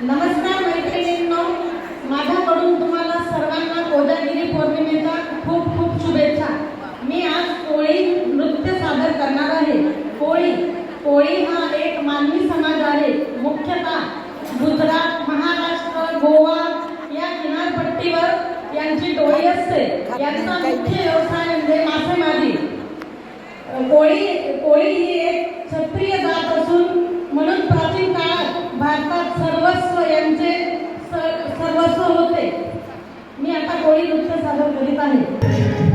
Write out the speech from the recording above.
नमस्कार मैत्रिणींनो. माझ्याकडून तुम्हाला सर्वांना कोजागिरी पौर्णिमेचा खूप खूप शुभेच्छा. मी आज कोळी नृत्य सादर करणार आहे. कोळी कोळी हा एक मानवी समाज आहे. मुख्यतः गुजरात महाराष्ट्र गोवा या किनारपट्टीवर यांची टोळी असते. यांचा मुख्य व्यवसाय म्हणजे मासेमारी. कोळी कोळी ही एक आता कोळी नृत्य सादर करीत